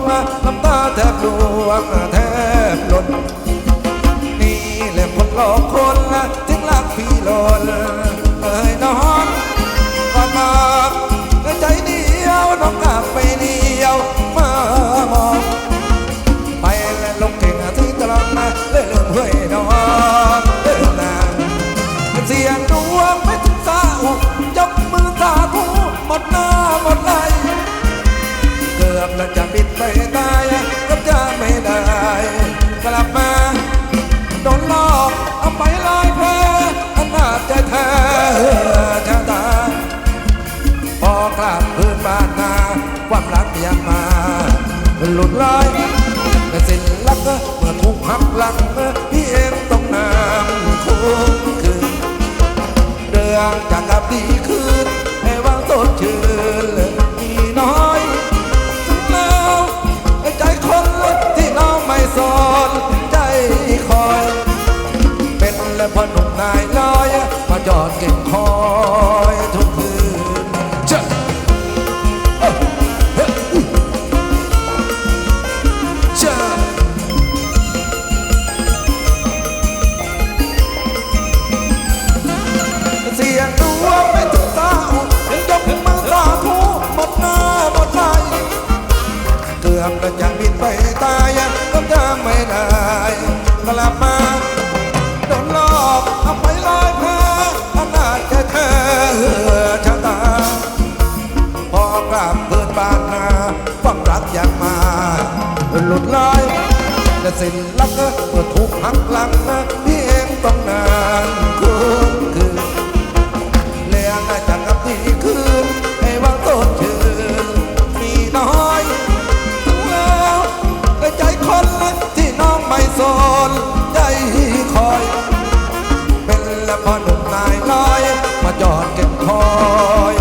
งน้ำตาแทบลวงแทบหล่นนี่แหละคนหลอกคนทิ้งรักพี่หลน แล้วจะบิดไปตายก็จะไม่ได้ กลับมาโดนหลอกเอาไปลอยแพอนาจใจแท้ชะตาพอกลับคืนบ้านนาความรักยังมาหลุดลอยแต่สิ้นรักเมื่อถูกหักหลังพี่เองต้องนำทุกคืนเรื่องจากกลับดีคืนให้วางต้นชื่นายลอยมาจอดเก็บคอยทุกคืนเจ้าเฮ้ยเจ้าเสียงดวงไม่ถึงสาวยังยกมือสาธุหมดหน้าหมดใจเกือบจะบินไปตาย หลุดลอยแต่สิ้นรักเมื่อถูกหักหลังพี่เองต้องนานคุ้นคืนเลี้ยงจากกับที่คืนให้วางต้นชื่นมีน้อยแล้วใจคนที่น้องไม่สนใจคอย เป็นและพอหนุ่มนายลอย มาจอดเก็บคอย